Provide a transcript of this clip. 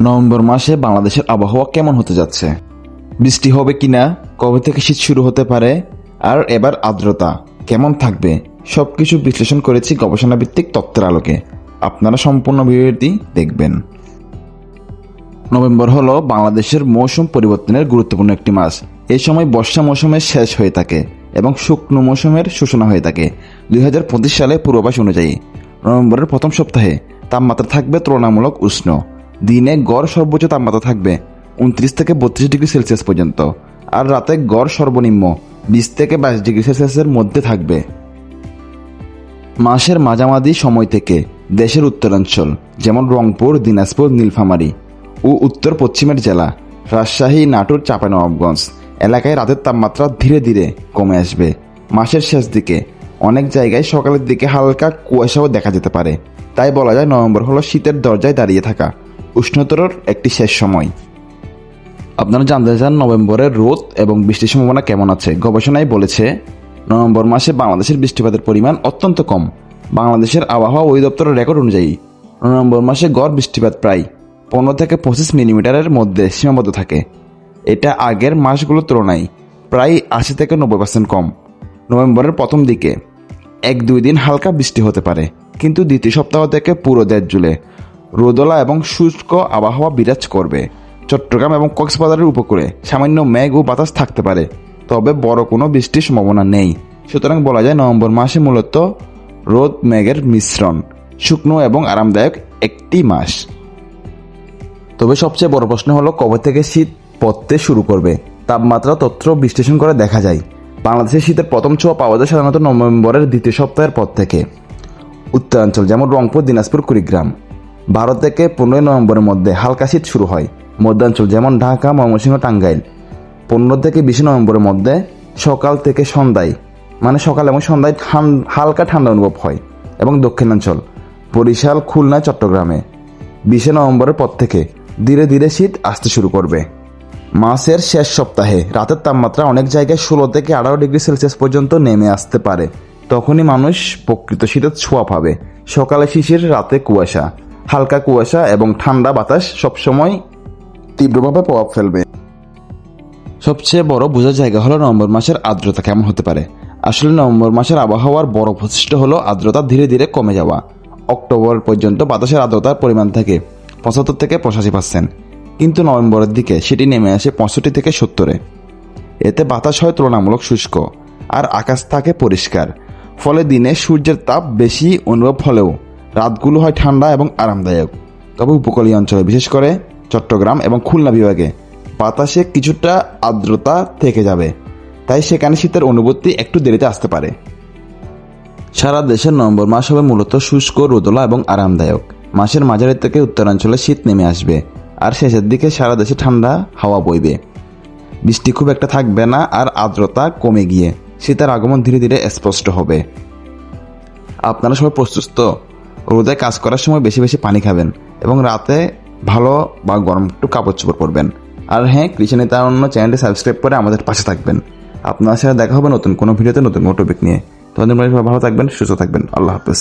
November মাসে বাংলাদেশের আবহাওয়া কেমন হতে যাচ্ছে? বৃষ্টি হবে কিনা? কবে থেকে শীত শুরু হতে পারে? আর এবার আর্দ্রতা কেমন থাকবে? সব কিছু বিশ্লেষণ করেছি গবেষণা ভিত্তিক তত্ত্বের আলোকে। আপনারা সম্পূর্ণ ভিডিওটি দেখবেন। নভেম্বর হলো বাংলাদেশের মৌসুম পরিবর্তনের গুরুত্বপূর্ণ একটি মাস। এই সময় বর্ষা মৌসুমের শেষ হয়ে থাকে এবং শুকনো মৌসুমের সূচনা হয়ে থাকে। দুই হাজার পঁচিশ সালে পূর্বাভাস অনুযায়ী নভেম্বরের প্রথম সপ্তাহে তাপমাত্রা থাকবে তুলনামূলক উষ্ণ। দিনে গড় সর্বোচ্চ তাপমাত্রা থাকবে উনত্রিশ থেকে বত্রিশ ডিগ্রি সেলসিয়াস পর্যন্ত, আর রাতে গড় সর্বনিম্ন বিশ থেকে বাইশ ডিগ্রি সেলসিয়াসের মধ্যে থাকবে। মাসের মাঝামাঝি সময় থেকে দেশের উত্তরাঞ্চল, যেমন রংপুর, দিনাজপুর, নীলফামারী ও উত্তর পশ্চিমের জেলা, রাজশাহী, নাটোর চাঁপানবাবগঞ্জ এলাকায় রাতের তাপমাত্রা ধীরে ধীরে কমে আসবে। মাসের শেষ দিকে অনেক জায়গায় সকালের দিকে হালকা কুয়াশাও দেখা যেতে পারে। তাই বলা যায় নভেম্বর হলো শীতের দরজায় দাঁড়িয়ে থাকা। উষ্ণতর একটি শেষ সময়। আপনারা জানতে চান নভেম্বরের রোদ এবং বৃষ্টির সম্ভাবনা কেমন আছে? গবেষণায় বলেছে, নভেম্বর মাসে বাংলাদেশের বৃষ্টিপাতের পরিমাণ অত্যন্ত কম। বাংলাদেশের আবহাওয়া অধিদপ্তরের রেকর্ড অনুযায়ী, নভেম্বর মাসে গড় বৃষ্টিপাত প্রায় পনেরো থেকে পঁচিশ মিলিমিটারের মধ্যে সীমাবদ্ধ থাকে। এটা আগের মাসগুলোর তুলনায় প্রায় আশি থেকে নব্বই পার্সেন্ট কম। নভেম্বরের প্রথম দিকে এক দুই দিন হালকা বৃষ্টি হতে পারে, কিন্তু দ্বিতীয় সপ্তাহ থেকে পুরো দেশ জুড়ে রোদলা এবং শুষ্ক আবহাওয়া বিরাজ করবে। চট্টগ্রাম এবং কক্সবাজারের উপকূলে সামান্য মেঘ ও বাতাস থাকতে পারে, তবে বড় কোনো বৃষ্টির সম্ভাবনা নেই। সুতরাং বলা যায় নভেম্বর মাসে মূলত রোদ, মেঘের মিশ্রণ, শুকনো এবং আরামদায়ক একটি মাস। তবে সবচেয়ে বড় প্রশ্ন হলো, কবে থেকে শীত পড়তে শুরু করবে? তাপমাত্রা, তথ্য বিশ্লেষণ করে দেখা যায়। বাংলাদেশে শীতের প্রথম ছোঁয়া পাওয়া যায় সাধারণত নভেম্বরের দ্বিতীয় সপ্তাহের পর থেকে। উত্তরাঞ্চল, যেমন রংপুর, দিনাজপুর, কুড়িগ্রাম। বারো থেকে পনেরোই নভেম্বরের মধ্যে হালকা শীত শুরু হয়। মধ্যাঞ্চল যেমন ঢাকা, ময়মনসিংহ, টাঙ্গাইল। পনেরো থেকে বিশে নভেম্বরের মধ্যে সকাল থেকে সন্ধ্যায় মানে সকাল এবং সন্ধ্যায় হালকা ঠান্ডা অনুভব হয় এবং দক্ষিণাঞ্চল, বরিশাল, খুলনা, চট্টগ্রামে। বিশে নভেম্বরের পর থেকে ধীরে ধীরে শীত আসতে শুরু করবে। মাসের শেষ সপ্তাহে রাতের তাপমাত্রা অনেক জায়গায় ষোলো থেকে আঠারো ডিগ্রি সেলসিয়াস পর্যন্ত নেমে আসতে পারে। তখনই মানুষ প্রকৃত শীতের ছোঁয়া পাবে। সকালে শিশির, রাতে কুয়াশা। হালকা কুয়াশা এবং ঠান্ডা বাতাস সবসময় তীব্রভাবে প্রভাব ফেলবে। সবচেয়ে বড় বোঝার জায়গা হলো নভেম্বর মাসের আর্দ্রতা কেমন হতে পারে। আসলে নভেম্বর মাসের আবহাওয়ার বড় বৈশিষ্ট্য হলো আর্দ্রতা ধীরে ধীরে কমে যাওয়া। অক্টোবর পর্যন্ত বাতাসের আর্দ্রতার পরিমাণ থাকে পঁচাত্তর থেকে পঁচাশি পার্সেন্ট কিন্তু নভেম্বরের দিকে সেটি নেমে আসে পঁয়ষট্টি থেকে সত্তরে। এতে বাতাস হয় তুলনামূলক শুষ্ক আর আকাশ থাকে পরিষ্কার। ফলে দিনে সূর্যের তাপ বেশি অনুভব হলেও রাতগুলো হয় ঠান্ডা এবং আরামদায়ক। তবে উপকূলীয় অঞ্চলে, বিশেষ করে চট্টগ্রাম এবং খুলনা বিভাগে, বাতাসে কিছুটা আর্দ্রতা থেকে যাবে। তাই সেখানে শীতের অনুভূতি একটু দেরিতে আসতে পারে। সারা দেশের নভেম্বর মাস হবে মূলত শুষ্ক, রোদলা এবং আরামদায়ক। মাসের মাঝারি থেকে উত্তরাঞ্চলে শীত নেমে আসবে আর শেষের দিকে সারা দেশে ঠান্ডা হাওয়া বইবে। বৃষ্টি খুব একটা থাকবে না আর আর্দ্রতা কমে গিয়ে শীতের আগমন ধীরে ধীরে স্পষ্ট হবে। আপনারা সবাই প্রস্তুত রোদে কাজ করার সময় বেশি বেশি পানি খাবেন এবং রাতে ভালো বা গরম একটু কাপড় চোপড় পরবেন। আর হ্যাঁ কৃষি নেতা অন্য চ্যানেলটি সাবস্ক্রাইব করে আমাদের পাশে থাকবেন। আপনার সাথে দেখা হবে নতুন কোনো ভিডিওতে নতুন কোনো টপিক নিয়ে। তোমাদের ভালো থাকবেন, সুস্থ থাকবেন। আল্লাহ হাফেজ।